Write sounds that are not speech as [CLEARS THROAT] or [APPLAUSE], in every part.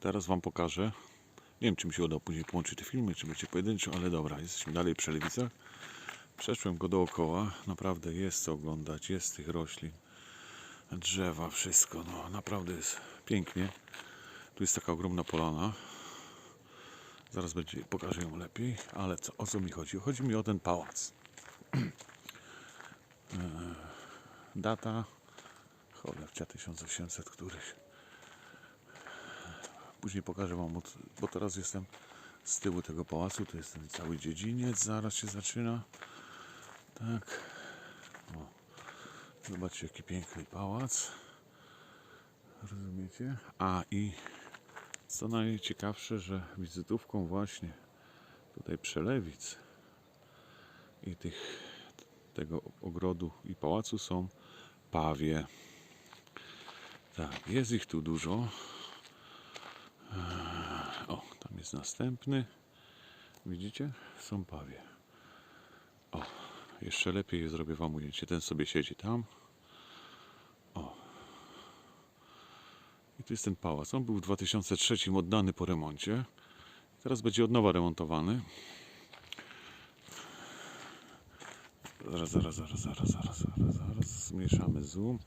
Teraz Wam pokażę. Nie wiem, czy mi się uda później połączyć te filmy, czy będzie pojedynczo, ale dobra, jesteśmy dalej przy Lewicach. Przeszłem go dookoła. Naprawdę jest co oglądać, jest tych roślin, drzewa, wszystko. No, naprawdę jest pięknie. Tu jest taka ogromna polana. Zaraz będzie, pokażę ją lepiej, ale co, o co mi chodzi? Chodzi mi o ten pałac. [CLEARS THROAT] E, Data cholercia 1800 któryś. Później pokażę Wam, bo teraz jestem z tyłu tego pałacu. To jest ten cały dziedziniec, zaraz się zaczyna. Tak. O. Zobaczcie, jaki piękny pałac. Rozumiecie? A i co najciekawsze, że wizytówką właśnie tutaj Przelewic i tych, tego ogrodu i pałacu są pawie. Tak, jest ich tu dużo. Jest następny. Widzicie? Są pawie. O, jeszcze lepiej zrobię Wam ujęcie. Ten sobie siedzi tam. O. I tu jest ten pałac. On był w 2003 oddany po remoncie. Teraz będzie od nowa remontowany. Zaraz, zaraz, zaraz, zaraz, zaraz, zaraz, zaraz. Zmniejszamy zoom.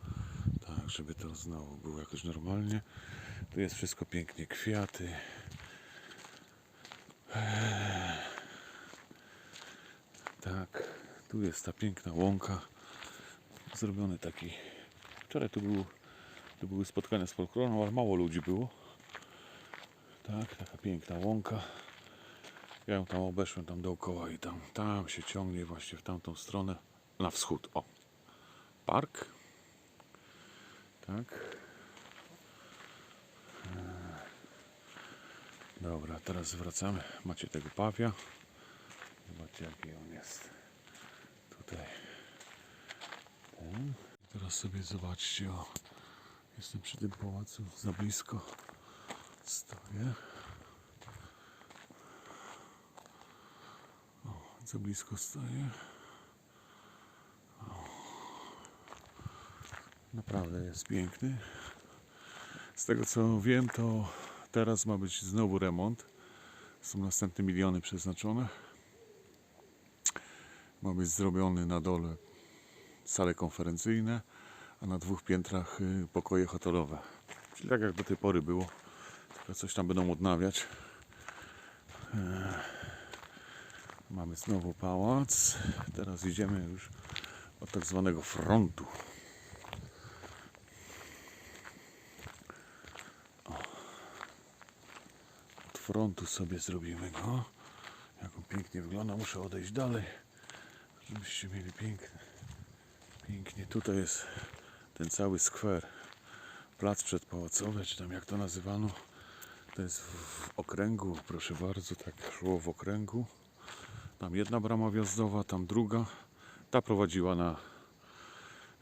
Tak, żeby to znowu było jakoś normalnie. Tu jest wszystko pięknie, kwiaty. Eee. Tak, tu jest ta piękna łąka. Zrobiony taki. Wczoraj tu, był, tu były spotkania z folklorem, ale mało ludzi było. Tak, taka piękna łąka. Ja ją tam obeszłem tam dookoła i tam, tam się ciągnie właśnie w tamtą stronę, na wschód. O, park. Tak. Dobra, teraz wracamy. Macie tego pawia. Zobaczcie jaki on jest. Tutaj. Ten. Teraz sobie zobaczcie. O, jestem przy tym pałacu. Za blisko stoję. O, za blisko stoję. O. Naprawdę jest piękny. Z tego co wiem, to teraz ma być znowu remont. Są następne miliony przeznaczone. Ma być zrobiony na dole sale konferencyjne, a na dwóch piętrach y, pokoje hotelowe. Czyli tak jak do tej pory było. Tylko coś tam będą odnawiać. Eee, Mamy znowu pałac. Teraz idziemy już od tak zwanego frontu. Od frontu sobie zrobimy go. Jak on pięknie wygląda. Muszę odejść dalej, żebyście mieli piękne. Pięknie. Tutaj jest ten cały skwer. Plac przedpałacowy, czy tam jak to nazywano. To jest w okręgu, proszę bardzo, tak szło w okręgu. Tam jedna brama wjazdowa, tam druga. Ta prowadziła na,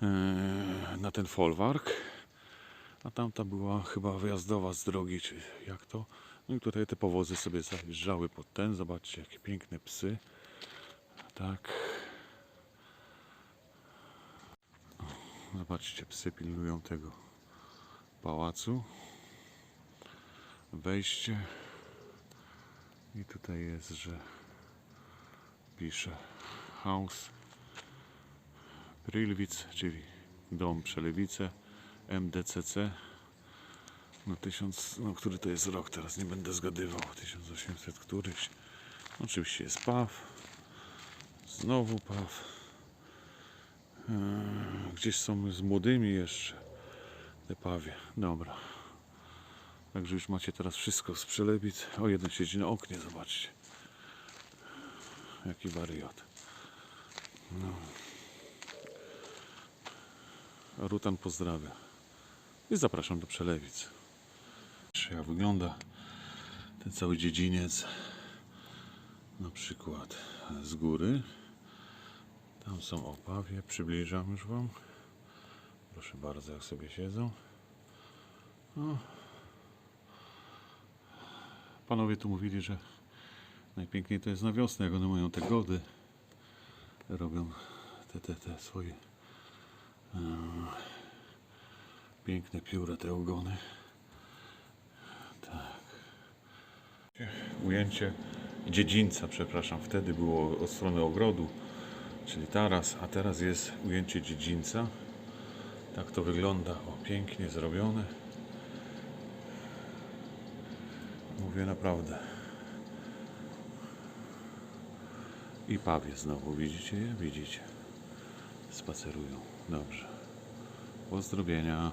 e, na ten folwark. A tamta była chyba wyjazdowa z drogi, czy jak to. No i tutaj te powozy sobie zajeżdżały pod ten. Zobaczcie, jakie piękne psy. Tak. Zobaczcie, psy pilnują tego pałacu. Wejście. I tutaj jest, że pisze House Prilwic, czyli Dom Przelewice MDCC no, tysiąc, no który to jest rok teraz nie będę zgadywał. 1800 któryś. Oczywiście jest PAW. Znowu PAW gdzieś są z młodymi jeszcze. Te pawie. Dobra. Także już macie teraz wszystko z Przelewic. O jeden siedzi na oknie zobaczcie. Jaki wariat. No. Rutan pozdrawia. I zapraszam do Przelewic. Jak wygląda ten cały dziedziniec? Na przykład z góry. Tam są opawie przybliżam już wam proszę bardzo jak sobie siedzą no. panowie tu mówili, że najpiękniej to jest na wiosnę jak one mają te gody robią te, te, te swoje e, piękne pióra te ogony tak ujęcie dziedzińca, przepraszam. Wtedy było od strony ogrodu, czyli taras, a teraz jest ujęcie dziedzińca. Tak to wygląda. O, pięknie zrobione. Mówię naprawdę. I pawie znowu, widzicie je? Widzicie. Spacerują. Dobrze. Pozdrowienia.